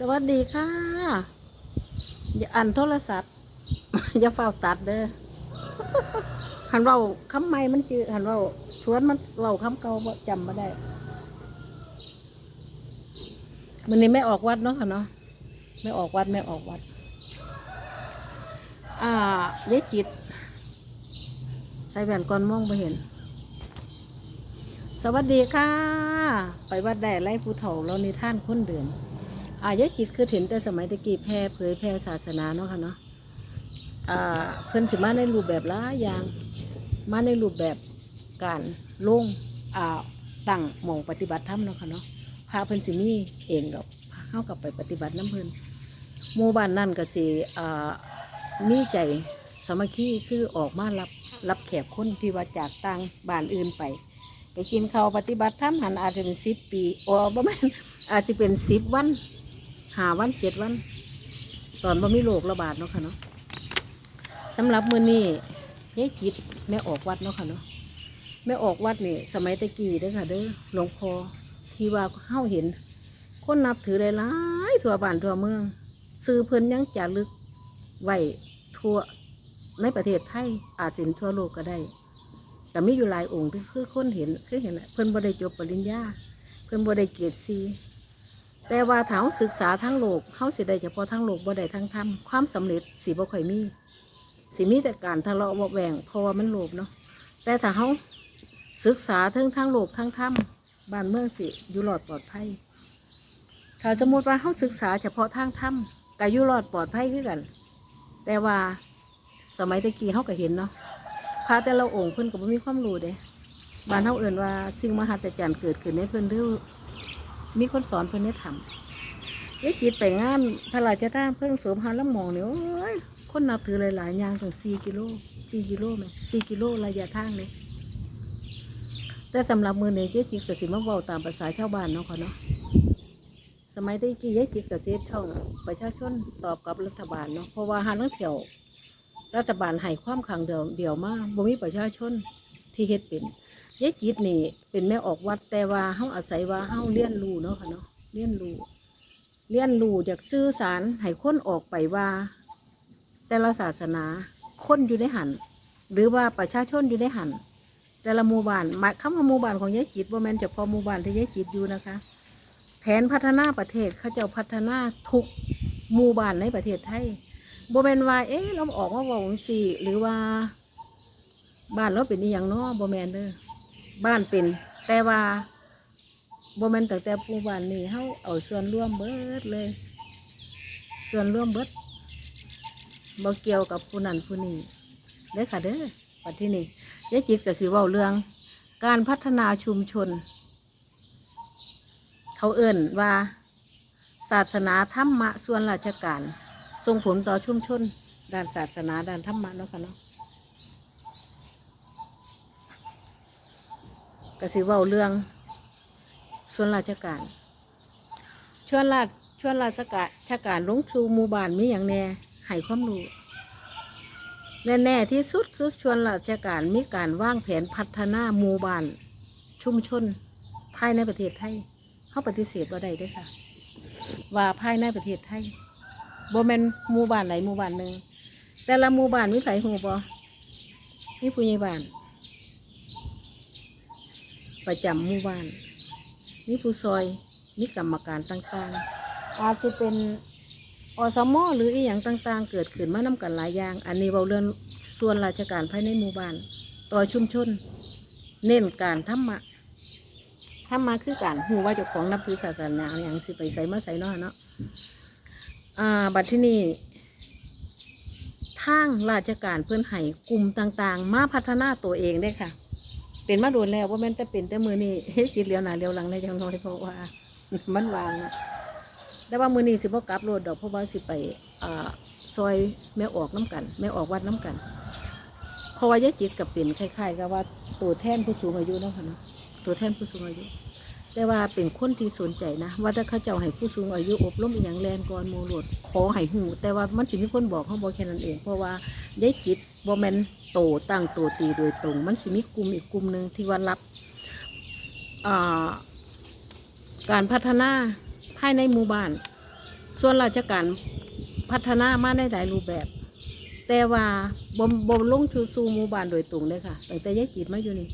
สวัสดีค่ะ อย่าอ่านโทรศัพท์ อย่าเฝ้าตัดเด้อหันเราคำใหม่มันจือหันเราชวนมันเราคำเก่าจำมาได้มันนี้ไม่ออกวัดเนาะค่ะเนาะไม่ออกวัดไม่ออกวัด อ่าเลจิต ใส่แว่นก่อนมองไปเห็น สวัสดีค่ะ ไปวัดได้ไล่ผู้เฒ่าเราในท่านคนเดือน อายะจิตคือเห็นแต่สมัยตะกี้แพร่เผยแพร่ศาสนาเนาะค่ะเนาะอ่าเพิ่นสิมาในรูปแบบหลายอย่าง มาในรูปแบบการลงอ่าตั้งหมองปฏิบัติธรรมเนาะค่ะเนาะพาเพิ่นสิมีเองดอกเฮากับไปปฏิบัติน้ำเพิ่นหมู่บ้านนั่นก็สิอ่ามีใจสามัคคีคือออกมารับรับแขกคนที่ว่าจากต่างบ้านอื่นไป ไปกินข้าวปฏิบัติธรรมหันอาจจะเป็นสิบปีโอ้บ่แม่นอาจจะเป็นสิบวัน หาวันเจ็ดวัน ตอนบ่มีโรคระบาดเนาะค่ะเนาะสำหรับมื้อนี้ยายจิตแม่ออกวัดเนาะค่ะเนาะแม่ออกวัดนี่สมัยตะกี้เด้อค่ะเด้อหลวงพ่อที่ว่าเฮาเห็น คนนับถือหลายๆทั่วบ้านทั่วเมือง ซื้อเพิ่นยังจารึกไว้ทั่วในประเทศไทยอาจสินทั่วโลกก็ได้แต่มีอยู่หลายองค์ที่คือคนเห็นคือเห็นเพิ่นบ่ได้จบปริญญา เพิ่นบ่ได้เกรดซี แต่ว่าถ้าเราศึกษาทั้งโลกเฮาสิได้เฉพาะทั้งโลกบ่ได้ทั้งธรรมความสำเร็จสิบ่ค่อยมีสิมีแต่การทะเลาะเบาะแหวงเพราะว่ามันโลภเนาะแต่ถ้าเฮาศึกษาทั้งทั้งโลกทั้งธรรมบ้านเมืองสิอยู่รอดปลอดภัยถ้าสมมติว่าเฮาศึกษาเฉพาะทางธรรมก็อยู่รอดปลอดภัยคือกัน แต่ว่าสมัยตะกี้เฮาก็เห็นเนาะพระแต่ละองค์เพิ่นก็บ่มีความรู้เด้บ้านเฮาเอิ้นว่าสิ่งมหัศจรรย์เกิดขึ้นในเพิ่นเด้อ มีคนสอนเพิ่นได้ทำยายจิตไปงานพระราชทานเพิ่งสวมหาละหมองเนี่ยโอ้ยคนนับถือหลายๆอย่างถึง4กิโล4กิโลแม่4กิโลระยะทางเลยแต่สำหรับมื้อนี้ยายจิตก็สิมาเว้าตามภาษาชาวบ้านเนาะค่ะเนาะสมัยตะกี้ยายจิตก็สิเฮ็ดช่องประชาชนตอบกับรัฐบาลเนาะเพราะว่าหาลังเที่ยวรัฐบาลให้ความขังเดียวเดียวมากบ่มีประชาชนที่เฮ็ดเป็น ยายจิตนี่ เป็นแม่ออกวัดแต่ว่าเฮาอาศัยว่าเฮาเรียนรู้เนาะค่ะเนาะเรียนรู้เรียนรู้จากสื่อสารให้คนออกไปว่า แต่ละศาสนาคนอยู่ในหันหรือว่าประชาชนอยู่ในหันแต่ละหมู่บ้านหมายคำว่าหมู่บ้านของยายจิตบ่แม่นเฉพาะหมู่บ้านที่ยายจิตอยู่นะคะ แผนพัฒนาประเทศเขาจ้าพัฒนาทุกหมู่บ้านในประเทศไทยบ่แมนว่าเอ๊ะเราออกมาเว่าจังซี่หรือว่า บ้านเราเป็นอีหยังเนาะบ่แมนเด้อ บ้านเป็น แต่ว่าบ่แม่นตั้งแต่ผู้บ้านนี้เฮาเอาส่วนร่วมเบิดเลย ส่วนร่วมเบิดบ่เกี่ยวกับผู้นั้นผู้นี้เด้อค่ะเด้อปัดที่นี่ยายจิตก็สิเว้าเรื่อง การพัฒนาชุมชน เขาเอิ่นว่า ศาสนาธรรมะส่วนราชการส่งผลต่อชุมชน ด้านศาสนาด้านธรรมะเนาะค่ะเนาะ กสิเว้าเรื่องส่วนราชการชวนราชชวนราชการราชการลงสู่หมู่บ้านมีอย่างแน่ให้ความรู้แน่ๆที่สุดคือชวนราชการมีการวางแผนพัฒนาหมู่บ้านชุมชน ภายในประเทศไทยเขาปฏิเสธว่าได้เด้ค่ะ ว่าภายในประเทศไทยบ่แมนหมู่บ้านไหนหมู่บ้านหนึ่งแต่ละหมู่บ้านมีไผหูบ่มีผู้ใหญ่บ้าน ประจำหมู่บ้านมีผู้ซอยมีกรรมการต่างๆ อาจจะเป็นอสมหรืออีหยังต่างๆ เกิดขึ้นมานำกันหลายอย่าง อันนี้เราเรื่องส่วนราชการภายในหมู่บ้าน ต่อชุมชน เน้นการธรรมะธรรมะคือการหูว่าเจ้าของนับถือศาสนาอย่างสิไปใส่มาใส่นาะเนาะอ่าบัดที่นี่ทางราชการเพื่อนให้กลุ่มต่างๆ มาพัฒนาตัวเองได้ค่ะ เป็นมาโดนแล้วว่าแม่นแต่เป็นแต่มือนี่เฮ้ยกินเลียวหนาเลียวหลังได้จังน้อยเพราะว่ามันวางนะแต่ว่ามือนี่สิบ่กลับโลดดอกเพราะว่าสิไปอ่าซอยแม่ออกน้ำกัน แม่ออกวัดน้ำกันเพราะว่ายายจิตกับเป็นคล้ายๆกับว่าตัวแท่นผู้สูงอายุเนาะค่ะเนาะตัวแท่นผู้สูงอายุ แต่ว่าเป็นคนที่สนใจนะ ว่าถ้าเขาเจ้าให้ผู้สูงอายุอบรมอหย่างแลนก่อนโมโลดขอให้หู แต่ว่ามันสิมีคนบอกเขาบอกแค่นั้นเอง เพราะว่ายายจิตบ่แมนโตตั้งตัวตีโดยตรง มันสิมีกลุ่มอีกกลุ่มหนึ่งที่ว่ารับอ่าการพัฒนาภายในหมู่บ้าน ส่วนราชการพัฒนามาในหลายรูปแบบ แต่ว่าบ่บ่ลงชูสู่หมู่บ้านโดยตรงเลยค่ะตั้งแต่ยายจิตมาอยู่นี่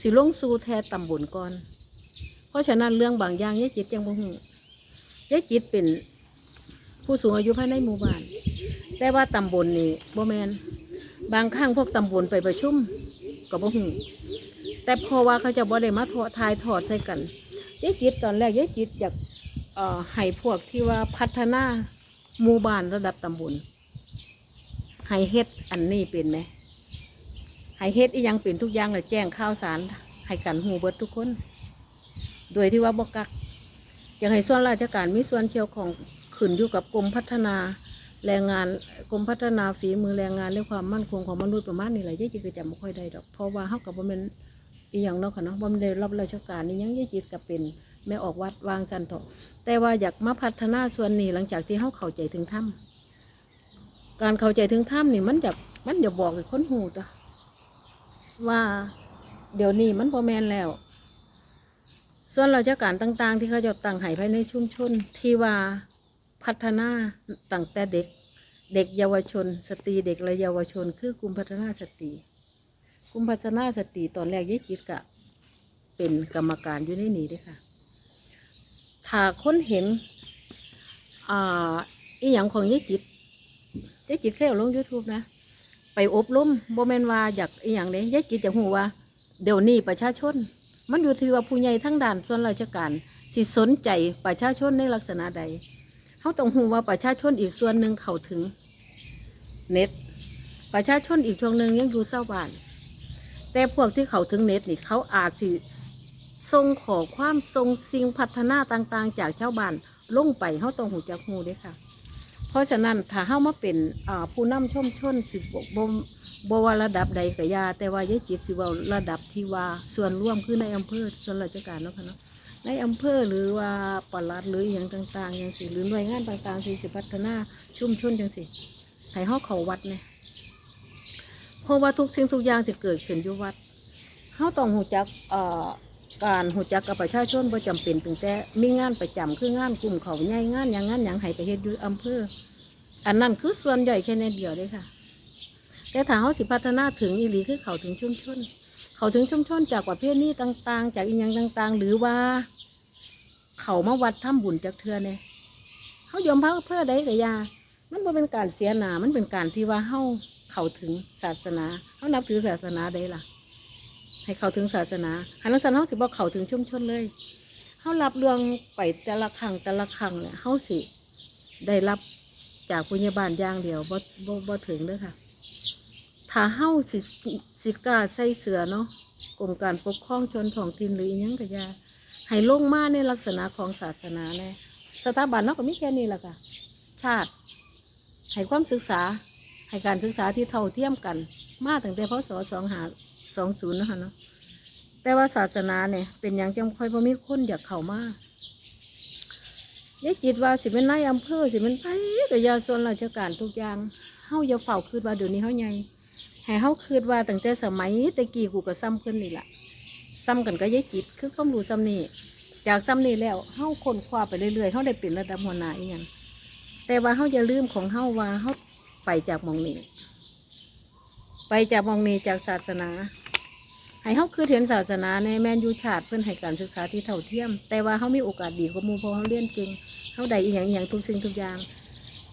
สิลงสู่แทนตำบลก่อน ราะฉะนั้นเรื่องบางอย่างยายจิตยังบ่ฮู้ยายจิตเป็นผู้สูงอายุภายในหมู่บ้าน แต่ว่าตำบลนี่บ่แมนบางครั้งพวกตำบลไปประชุมก็บ่ฮู้แต่เพอว่าเขาจะบ่ได้มาทอทายทอดใส่กันยายจิตตอนแรกยายจิตอยากให้พวกที่ว่าพัฒนาหมู่บ้านระดับตำบลให้เฮ็ดอันนี้เป็นไหมให้เฮ็ดอีหยังเป็นทุกอย่างเลยแจ้งข่าวสารให้กันหูเบิดทุกคน โดยที่ว่าบกักอยากให้ส่วนราชการมีส่วนเกี่ยวของขึ้นอยู่กับกรมพัฒนาแรงงานกรมพัฒนาฝีมือแรงงานและความมั่นคงของมนุษย์ประมาณนี้แหละยายจิตก็จำไม่ค่อยได้ดอก เพราะว่าเขากับบ่แม่นอีหยังเนาะค่ะเนาะบ่ได้รับราชการนี่ยังยายจิตก็เป็นแม่ออกวัดวางสันเถาะแต่ว่าอยากมาพัฒนาส่วนนี้หลังจากที่เขาเข้าใจถึงถ้ำการเข้าใจถึงถ้ำนี่มันจะมันจะบอกให้คนหูจ้ะว่าเดี๋ยวนี้มันพอแมนแล้ว ส่วนราชการต่าง ๆ ที่เขาจะตั้งให้ภายในชุมชนที่ว่าพัฒนาตั้งแต่เด็ก เด็กเยาวชน สตรีเด็กและเยาวชน คือกลุ่มพัฒนาสตรีกลุ่มพัฒนาสตรีตอนแรกยี่จิตกะ เป็นกรรมการอยู่ในนี้ด้วยค่ะถ้าคนเห็นอ่าอีหยังของยี่จิตยี่จิตเคยเอาลง YouTube นะ ไปอบรมโบ่แมนว่าอยากอีหยังเด้ยายจิตจะหูว่า เดี๋ยวนี้ประชาชน มันอยู่ที่ว่าผู้ใหญ่ทั้งด่านส่วนราชการสิสนใจประชาชนในลักษณะใดเขาต้องหูว่าประชาชนอีกส่วนหนึ่งเข้าถึง เน็ต ประชาชนอีกช่วงหนึ่งยังอยู่เศร้าบ้าน แต่พวกที่เข้าถึงเน็ตนี่เขาอาจสิส่งขอความทรงสิ่งพัฒนาต่างๆ จากชาวบ้านลงไปเขาต้องหูจักหูด้อค่ะ เพราะฉะนั้นถ้าเฮามาเป็นผู้นำชมชนสิบบ่ บ่ว่าระดับใดก็อยา แต่ว่ายายจิตสิเว่าระดับที่ว่าส่วนร่วมคือในอำเภอส่วนราชการเนาะค่ะเนาะในอำเภอหรือว่าปลัดหรืออย่างต่างๆอย่างสิหรือหน่วยงานต่างๆที่สิพัฒนาชุมชนจังสิให้เฮาเขาวัดเนี่ยเพราะว่าทุกสิ่งทุกอย่างสิเกิดขึ้นอยู่วัดเฮาต้องหูจักการหูจักกับประชาชนบ่จำเป็นตั้งแต่มีงานประจำคืองานกลุ่มเขาใหญ่งานอย่างงานอย่างให้ไปเฮ็ดอยู่อำเภอ อันนั้นคือส่วนใหญ่แค่ในเดียวเลยค่ะ แต่ถ้าเขาสิพัฒนาถึงอีหลีคือเขาถึงชุมชนเขาถึงชุมชนจากประเภทนี้ต่าง ๆ จากอีหยังต่าง ๆ หรือว่า เขามาวัดถ้ำบุญจากเทือเนี่ยเขายอมพักเพื่อใดกับยา มันบ่เป็นการเสียหนามันเป็นการที่ว่าเขาเข้าถึงศาสนาเขานับถือศาสนาใดล่ะ ให้เขาถึงศาสนาหันนักสันเขาสิบอกเขาถึงชุมชนเลยเขารับเรื่องไปแต่ละครั้งแต่ละครั้งเนี่ยเขาสิได้รับจากพยาบาลอย่างเดียวบ่บ่บ่ถึงเด้อค่ะ ถ้าเฮาสิสิกาใส่เสือเนาะกรมการปกครองชนท้องถิ่นหรืออิหยังก็อยาให้ลงมาในลักษณะของศาสนาแน่สถาบันเนาะก็มีแค่นี้แหละค่ะ ชาติให้ความศึกษาให้การศึกษาที่เท่าเทียมกัน มาตั้งแต่พศสองหาสองศูนย์นะคะเนาะแต่ว่าศาสนาเนี่ยเป็นอย่างจังค่อยบ่มีคนอยากเข้ามายายจิตว่าสิเป็นนายอำเภอสิเป็นไปกับยาส่วนราชการทุกอย่างเฮาอย่าเฝ้าคืดว่าเดี๋ยวนี้เฮาใหญ่ ให้เฮาคืดว่าตั้งแต่สมัยแตะกี้กูก็ซ้ำเพิ่นนี่ล่ะซ้ำกันก็ยายจิตคือความรู้ซ้ำนี่จากซ้ำนี่แล้วเฮาค้นคว้าไปเรื่อยๆเฮาได้เป็นระดับหัวหน้าอีหยังแต่ว่าเฮาอย่าลืมของเฮาว่าเฮาไปจากมองนี้ไปจากมองนี้จากศาสนาให้เฮาคือเห็นศาสนาในแมนยูชาติเพื่อนให้การศึกษาที่เท่าเทียม แต่ว่าเฮามีโอกาสดีกว่ามูเพราะเฮาเรียนเก่งเฮาได้อีหยังอีหยังทุกสิ่งทุกอย่าง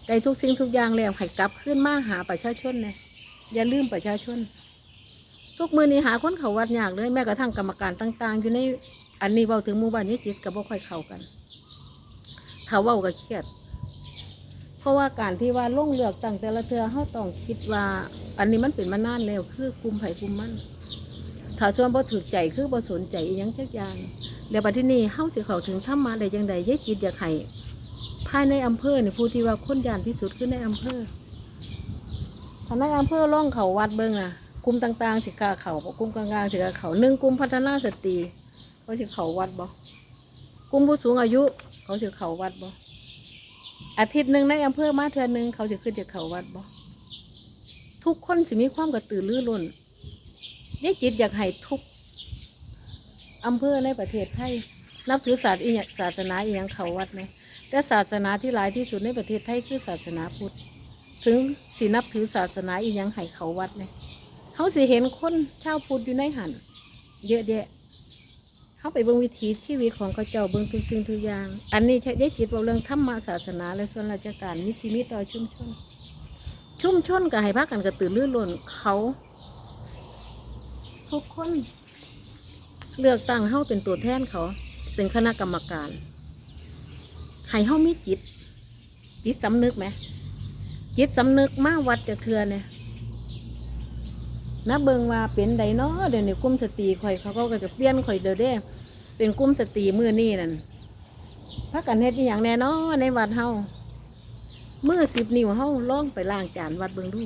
ได้ทุกสิ่งทุกอย่างแล้วให้กลับขึ้นมาหาประชาชนเนี่ย อย่าลืมประชาชน ทุกมือนี้หาคนเขาวัดยากเลยแม้กระทั่งกรรมการต่าง ๆ อยู่ในอันนี้เว้าถึงหมู่บ้านนี้จิตกับบ่ค่อยเข้ากันถ้าเว้าก็เครียด เพราะว่าการที่ว่าลงเลือกตั้งแต่ละเทือเฮาต้องคิดว่า อันนี้มันเป็นมานานแล้วคือกลุ่มไผ่กลุ่มมันถ้าส่วนบ่ถือใจคือบ่สนใจอีหยังจักอย่างแล้วบัดที่นี้เฮาสิเข้าถึงธรรมะได้จังใดยายจิตอยากให้ภายในอำเภอนี่ผู้ที่ว่าคนยานที่สุดคือในอำเภอ ถ้านอำเภอล่องเขาวัดเบิ่งอะกลุ่มต่างๆสิกาเขาบ่กลุ่มกลางๆสิกาเขาหนึ่งกลุ่มพัฒนาสตรีเขาสิเขาวัดบ่กลุ่มผู้สูงอายุ เขาสิเขาวัดบ่อาทิตย์หนึ่งในอำเภอมาเทือนหนึ่งเขาสิขึ้นจะเขาวัดบ่ทุกคนสิมีความกระตือรือร้นยายจิตอยากให้ทุกอำเภอในประเทศไทยนับถือศาสตร์อีหยังศาสนาอีหยังเขาวัดไหมแต่แต่ศาสนาที่หลายที่สุดในประเทศไทยคือศาสนาพุทธ ถึงสินับถือศาสนาอีหยังให้เขาวัดเนี่ยเขาสิเห็นคนชาวพุทธอยู่ในหันเยอะแยะเขาไปเบิ่งวิถีชีวิตของเขาเจ้าเบิ่งทุกสิ่งทุกอย่าง อันนี้ใช้ได้จิตว่าเรื่องธรรมศาสนาและส่วนราชการมิสิมิต่อชุมชน ชุมชนก็ให้พากันกระตือรือร้นเขาทุกคนเลือกตั้งเฮาเป็นตัวแทนเขา เป็นคณะกรรมการให้เฮามีจิต จิตสำนึกไหม จิตสำนึกมาวัดจากเทือเนี่ยนับเบิงว่าเป็นไดเนาะเดี๋ยวนี้กลุ่มสตีข่อยเขาก็จะเปลี่ยนข่อยเด้อเด้ เป็นกลุ่มสตีมือนี่นั่นพักกันเฮ็ดอย่างแน่เนาะในวัดเฮาเมื่อสิบนิ้วเฮาล่องไปล้างจานวัดเบิงดู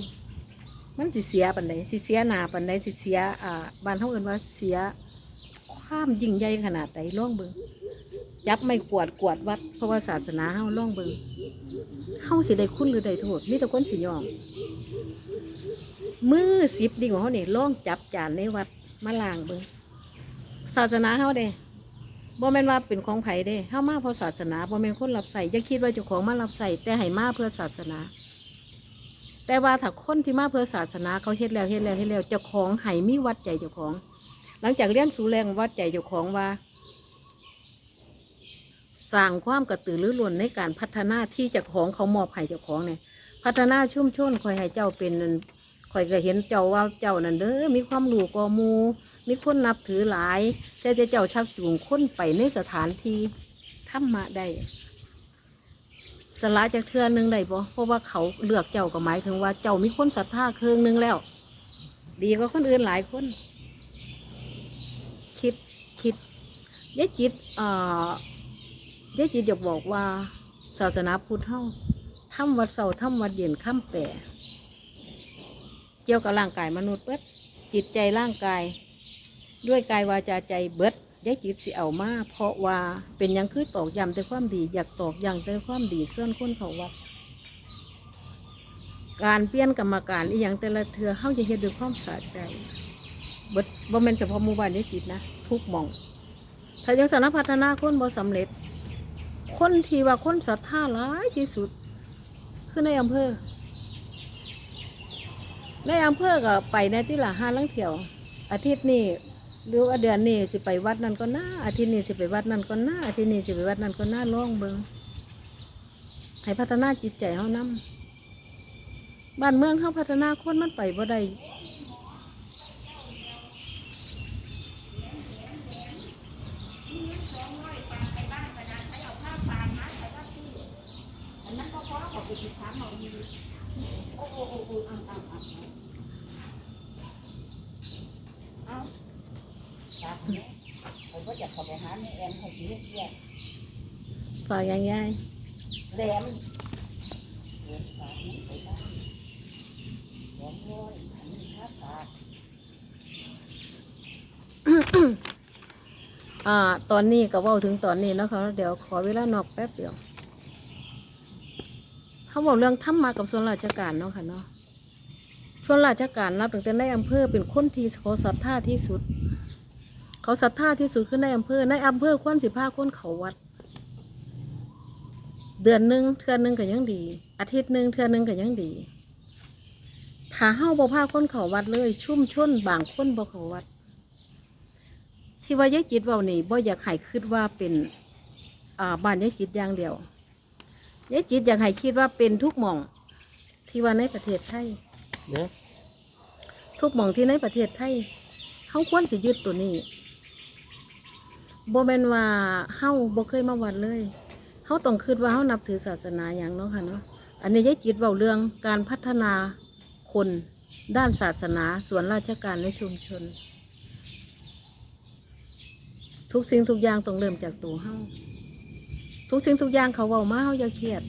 มันสิเสียปันใดสิเสียหนาปันใดสิเสียอ่าบ้านเฮาเอินว่าเสียความยิ่งใหญ่ขนาดใดล่องเบิง จับไม่กวาดกวาดวัด เพราะว่าศาสนาเฮาล่องเบิงเฮาสิได้คุณหรือได้โทษมีแต่คนสิยอมมือสิบดิ่งของเขาเนี่ยล่องจับจานในวัดมาล้างเบิงศาสนาเฮาเด้บ่แม่นว่าเป็นของไผเด้เฮามาเพราะศาสนาบ่แม่นคนรับใส่อย่าคิดว่าเจ้าของมารับใส่แต่ให้มาเพื่อศาสนา แต่ว่าถ้าคนที่มาเพื่อศาสนาเขาเฮ็ดแล้วเฮ็ดแล้วเฮ็ดแล้วเจ้าของให้มีวัดใจเจ้าของ หลังจากเรียนสูแรงวัดใจเจ้าของว่า สร้างความกระตือรือร้นในการพัฒนาที่เจ้าของเขามอบให้เจ้าของเนี่ยพัฒนาชุ่มชนคอยให้เจ้าเป็นนั่นคอยก็เห็นเจ้าว่าเจ้านั่นเด้อมีความรู้กว่าหมู มีคนนับถือหลาย แต่จะเจ้าชักจูงคนไปในสถานที่ธรรมะได้สละจากเทือหนึงได้บ่เพราะว่าเขาเลือกเจ้าก็หมายถึงว่าเจ้ามีคนศรัทธาเครื่องหนึงแล้ว ดีกว่าคนอื่นหลายคน คิดคิดยายจิตเอ่อ ยายจิตอยากบอกว่า ศาสนาพุทธเฮาทำวัดเสาร์ทำวัดเย็นข้ามแปรเกี่ยวกับร่างกายมนุษย์เบิดจิตใจร่างกาย ด้วยกายวาจาใจเบิดยายจิตสิเอามาเพราะว่าเป็นยังคือตอกย้ำแต่ความดีอยากตอกย้ำแต่ความดีเส่วนคนเขาวัดการเปลี่ยนกรรมการอีหยังแต่ละเทือเฮาจะเฮ็ดด้วยความสะใจเบิดบ่แม่นเฉพาะหมู่บ้านยายจิตนะ ทุกหม่อง ถ้ายังสารพัฒนาคนบ่สำเร็จ คนที่ว่าคนศรัทธาหลายที่สุด คือในอำเภอ ในอำเภอก็ไปในที่ละห้าลังเที่ยว อาทิตย์นี้หรือว่าเดือนนี้สิไปวัดนั่นก็น่าอาทิตย์นี้สิไปวัดนั่นก็น่าอาทิตย์นี้สิไปวัดนั่นก็น่าล่องเบิงให้พัฒนาจิตใจเขานำบ้านเมืองเขาพัฒนาคนมันไปบ่ได้ อันนั้นก็เพราะเขาไปติดถามเราอยู่โอ้โอ้โอ้โอ้อ่ำอ่ำอ่ำเอา ครับผมก็อยากเข้าไปหาแม่แอมให้ชีวิตแย่ ฝากยังไงแหลมเดินปากนี้ไปบ้านแหลมอ่า ตอนนี้ก็เว่าถึงตอนนี้นะคะเดี๋ยวขอเวลานอกแป๊บเดียว เขาบอกเรื่องธรรมะกับส่วนราชการเนาะค่ะเนาะส่วนราชการนับตั้งแต่ในอำเภอเป็นคนที่เขาศรัทธาที่สุด เขาศรัทธาที่สุดคือในอำเภอในอำเภอควรสิพาคนเขาวัด เดือนหนึ่งเทือนหนึ่งก็ยังดี อาทิตย์หนึ่งเทือนหนึ่งก็ยังดีถ้าเฮาบ่พาคนเขาวัดเลย ชุ่มชนบางคนบ่เขาวัด ที่ว่ายายจิตเว่านี่บ่อยากให้คิดว่าเป็นอ่าบ้านยายจิตอย่างเดียว ยายจิตอยากให้คิดว่าเป็นทุกหม่อง ที่ว่าในประเทศไทยเด้อทุกหม่องที่ในประเทศไทยเฮาควรสิยึดตัวนี้บ่แม่นว่าเฮาบ่เคยมาวัดเลยเฮาต้องคิดว่าเฮานับถือศาสนาอย่างเนาะค่ะเนาะอันนี้ยายจิตเว้าเรื่องการพัฒนาคนด้านศาสนาส่วนราชการในชุมชน ทุกสิ่งทุกอย่างต้องเริ่มจากตัวเฮา ทุกสิ่งทุกอย่างเขาเว้ามาเฮาอย่าเครียด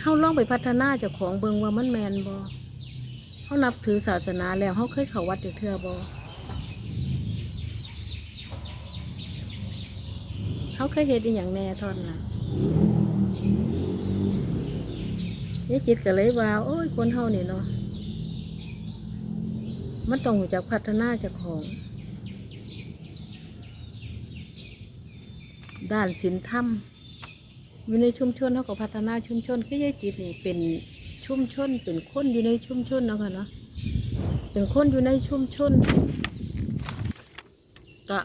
เฮาลองไปพัฒนาเจ้าของเบิ่งว่ามันแมนบ่เฮานับถือศาสนาแล้วเฮาเคยเข้าวัดเทื่อบ่เฮาเคยเฮ็ดอีหยังแน่ทอนล่ะยายจิตก็เลยว่า โอ้ยคนเฮานี่เนาะมันต้องรู้จักพัฒนาเจ้าของ ด้านศีลธรรมอยู่ในชุมชนเขาก็พัฒนาชุมชนคือยายจิตนี่เป็นชุมชนเป็นคนอยู่ในชุมชนเนาะค่ะเนาะเป็นคนอยู่ในชุมชนก็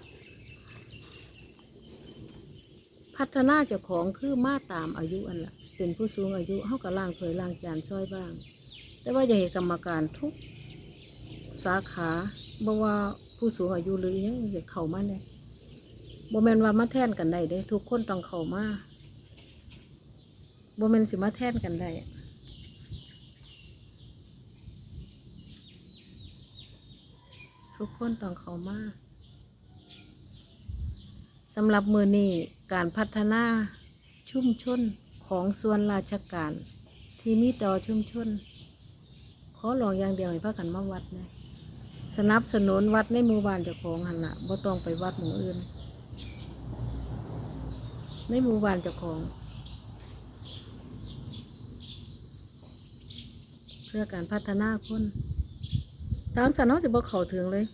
พัฒนาเจ้าของคือมาตามอายุอันละเป็นผู้สูงอายุเขาก็ล่างเผยล่างจานซอยบ้าง แต่ว่าอย่าให้กรรมการทุกสาขาบ่ว่าผู้สูงอายุหรือยังสิเข้ามาเนี่ย บ่แมนว่ามาแทนกันได้เด้ทุกคนต้องเข้ามาบ่แมนสิมาแทนกันได้ทุกคนต้องเข้ามาสำหรับมือนี้การพัฒนาชุ่มชนของส่วนราชการ ที่มีต่อชุ่มชน ขอลองอย่างเดียวให้พากันมาวัดนะสนับสนุนวัดในหมู่บ้านเจ้าของหันละบ่ต้องไปวัดหมู่อื่น ในหมู่บ้านเจ้าของ เพื่อการพัฒนาคนตามสันเนาะจะบอกเขาถึงเลย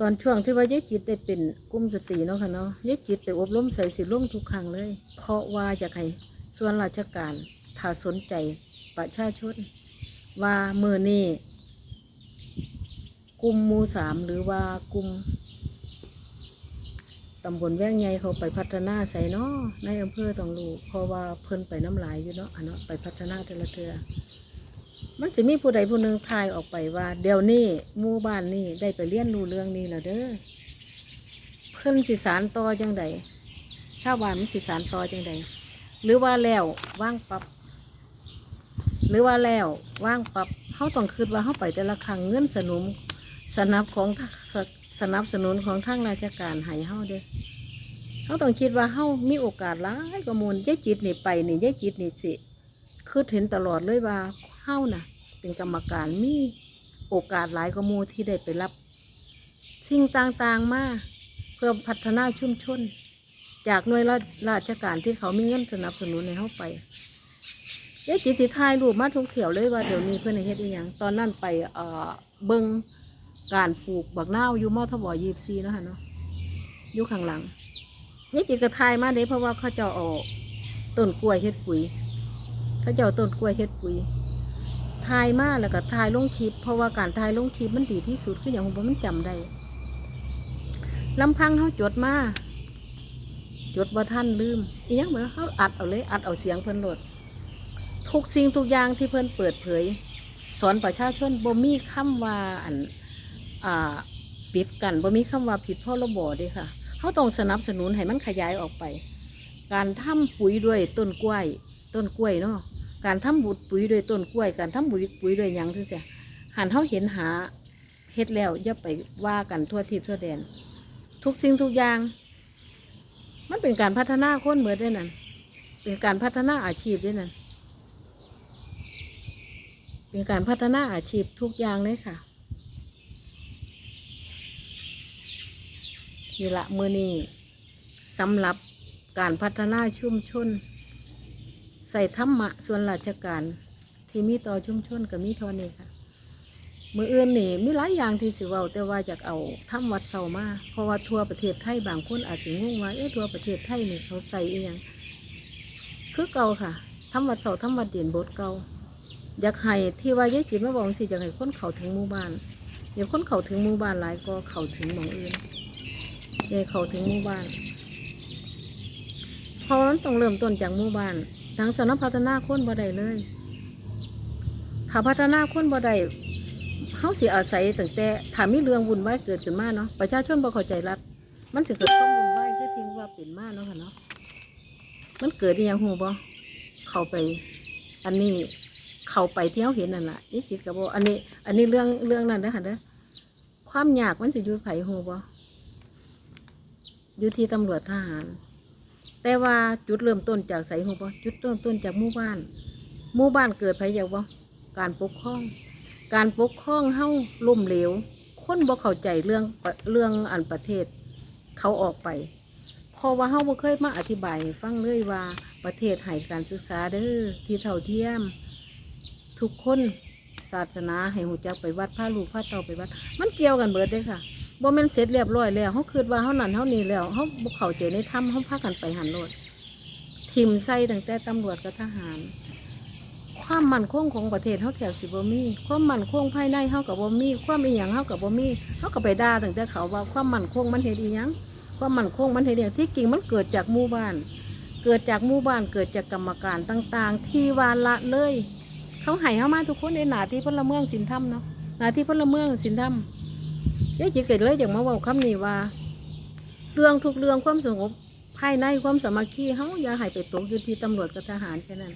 ตอนช่วงที่ว่ายายจิตได้เป็นกลุ่มสตรีเนาะค่ะเนาะยายจิตไปอบรมใส่สิลุ่มทุกครั้งเลย เพราะว่าอยากให้ส่วนราชการถ้าสนใจประชาชนว่ามือนี้กลุ่มมูสามหรือว่ากลุ่ม ตำบลแว่งใหญ่เขาไปพัฒนาใส่เนาะในอำเภอต้องรู้เพราะว่าเพิ่นไปน้ำลายอยู่เนาะอันเนาะไปพัฒนาแต่ละเทือมันจะมีผู้ใดผู้หนึ่งทายออกไปว่า เดี๋ยวนี้หมู่บ้านนี่ได้ไปเรียนรู้เรื่องนี้แล้วเด้อเพิ่นสิสารต่อจังใดชาวบ้านมันสิสารต่อจังใดหรือว่าแล้วว่างปรับหรือว่าแล้วว่างปรับเขาต้องคิดว่าเขาไปแต่ละครั้งเงินสนุมสนับของ สนับสนุนของทางราชการให้เฮาเด้เขาต้องคิดว่าเฮามีโอกาสหลายกว่ามูลยายจิตนี่ไปนี่ยายจิตนี่สิคือเห็นตลอดเลยว่าเฮาน่ะ เป็นกรรมการมีโอกาสหลายกว่ามูที่ได้ไปรับ สิ่งต่างๆมาเพื่อพัฒนาชุมชน จากหน่วยราราชการที่เขามีเงินสนับสนุนในเฮาไปยายจิตสิทายรูปมาทุกเถียวเลยว่าเดี๋ยวนี้เพื่อนให้เฮ็ดอีหยังตอนนั้นไปเอ่อเบิ่ง การปลูกบักนาวอยู่มอทบยีบซีเนาะค่ะเนาะอยู่ข้างหลังยายจิตก็ทายมาเด้เพราะว่าเขาเจะเอาต้นกล้วยเฮ็ดปุ๋ย เขาเจะเอาต้นกล้วยเฮ็ดปุ๋ยทายมาแล้วก็ทายลงคลิป เพราะว่าการทายลงคลิปมันดีที่สุดคืออย่างผมมันจำได้ลำพังเขาจดมาจดบ่ท่านลืมอีหยังเหมือนเขาอัดเอาเลยอัดเอาเสียงเพิ่นโหลดทุกสิ่งทุกอย่างที่เพิ่นเปิดเผย สอนประชาชนบ่มีคำว่าอัน อ่าปิดกันบ่มีคำว่าผิดพระบเด้ค่ะเขาต้องสนับสนุนให้มันขยายออกไป การทำปุ๋ยด้วยต้นกล้วย ต้นกล้วยเนาะการทำบุตรปุ๋ยด้วยต้นกล้วย การทำบุตรปุ๋ยด้วยยังซื่อเสียหันเขาเห็นหาเฮ็ดแล้วอย่าไปว่ากันทั่วทิพย์ทั่วแดน ทุกสิ่งทุกอย่าง มันเป็นการพัฒนาคนเหมือนด้นั่นเป็นการพัฒนาอาชีพด้วยนั่นเป็นการพัฒนาอาชีพทุกอย่างเลยค่ะ นี่ละมือนี้สำหรับการพัฒนาชุมชน ใส่ธรรมะส่วนราชการที่มีต่อชุมชนกับมีทอนี้ค่ะ มืออื่นนี่มีหลายอย่างที่สิเว้าแต่ว่าอยากเอาทำวัดเสามาเพราะว่าทั่วประเทศไทยบางคนอาจจะงงว่าเอ๊ะทั่วประเทศไทยนี่เขาใส่อีหยังคือเก่าค่ะทำวัดเสาทำวัดเด่นโบสถ์เก่าอยากให้ที่ว่ายายจิตมาบอกสิอยากให้คนเขาถึงหมู่บ้านเดี๋ยวคนเขาถึงหมู่บ้านหลายก็เขาถึงหมองอื่น ให้เขาถึงหมู่บ้านเพราะมันต้องเริ่มต้นจากหมู่บ้านทางสนับพัฒนาคนบ่ได้เลยถ้าพัฒนาคนบ่ได้เขาเสิอาศัยตั้งแต่ถ้ามีเรื่องวุ่นวายเกิดขึ้นมาเนาะประชาชนบ่เข้าใจรัฐมันจะเกิดความวุ่นวายคือทิ้งว่าเป็นมาเนาะค่ะเนาะมันเกิดอหยังหูบ่เข้าไป อันนี้เข้าไปที่เขาเห็นนั่นแหละนี่จิตกับโบอันนี้ อันนี้เรื่องเรื่องนั้นนะฮะเด้อความยากมันจะอยู่ไผหูบ่ อยู่ที่ตำรวจทหาร แต่ว่าจุดเริ่มต้นจากใสหูบ่จุดเริ่มต้นจากหมู่บ้านหมู่บ้านเกิดไผอยากบ่การปกครอง การปกครองเฮ้าล่มเหลว คนบ่เข้าใจเรื่องเรื่องอันประเทศ เขาออกไปเพราะว่าเฮาบ่เคยมาอธิบายฟังเลยว่าประเทศให้การศึกษาเด้อที่เท่าเทียม ทุกคนศาสนาให้หูจักไปวัดพาลูกพาเต่าไปวัด มันเกี่ยวกันเบิดเลยค่ะ บ่แม่นเสร็จเรียบร้อยแล้วเขาคิดว่าเขานั่นเขานี่แล้วเขาบุกเข้าใจอในถ้ำเขาพากันไปหันโลดที่ทิมใส่ตั้งแต่ตำรวจกับทหาร ความมั่นคงของประเทศเฮาแถบสิบ่มี ความมั่นคงภายในเฮากับบ่มีความอีหยังเฮากับบ่มีเฮาก็ไปด่าตั้งแต่เขาว่าความมั่นคงมันเฮ็ดอีหยังความมั่นคงมันเฮ็ดอีหยังที่จริงมันเกิดจากหมู่บ้าน เกิดจากหมู่บ้านเกิดจากกรรมการต่างๆ ที่วานละเลย เขาให้เฮามาทุกคนในหนาที่พลเมืองศีลธรรมเนาะหนาที่พลเมืองศีลธรรม ยายจิเกิดเลยอย่างมาว้าคำนี้ว่า เรื่องทุกเรื่องความสงบภายในความสามัคคีเฮาอย่าให้ไปตกอยู่ที่ตำรวจกับทหารแค่นั้น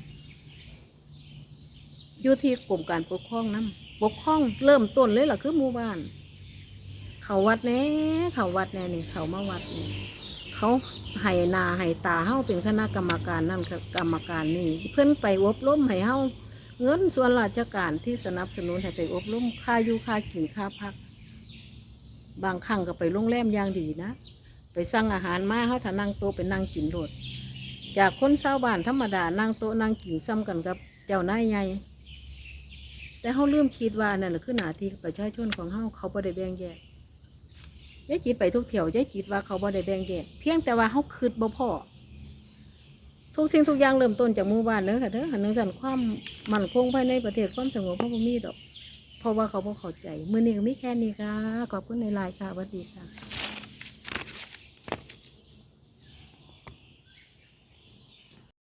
อยู่ที่กรมการปกครองนํปกครองเริ่มต้นเลยล่ะคือหมู่บ้าน เขาวัดแน่เขาวัดแน่นี่เขามาวัดนี่เขาให้นาให้ตาเฮาเป็นคณะกรรมการนั่นค่ะกรรมการนี่ เพื่อนไปอบรมให้เฮาเงินส่วนราชการที่สนับสนุนให้ไปอบรมค่าอยู่ค่ากินค่าพัก บางครั้งก็ไปโรงแรมอย่างดีนะ ไปสั่งอาหารมาเฮาถ้านั่งโต๊ะไปนั่งกินโดดจากคนชาวบ้านธรรมดานั่งโต๊ะนั่งกินซ้ำกันกับเจ้านายใหญ่แต่เขาลืมคิดว่านั่นแหละคือหน้าที่ประชาชนของเขาเขาบ่ได้แบ่งแยกยายจิตไปทุกเที่ยวยายจิตว่าเขาบ่ได้แบ่งแยกเพียงแต่ว่าเขาคืดบ่พอทุกสิ่งทุกอย่างเริ่มต้นจากหมู่บ้านเด้อค่ะเด้อหันหนังสันความมั่นคงภายในประเทศความสงบเพราะบ่มีดอก เพราะว่าเขาบ่เข้าใจ มื้อนี้ก็มีแค่นี้ค่ะ ขอบคุณในไลน์ค่ะสวัสดีค่ะ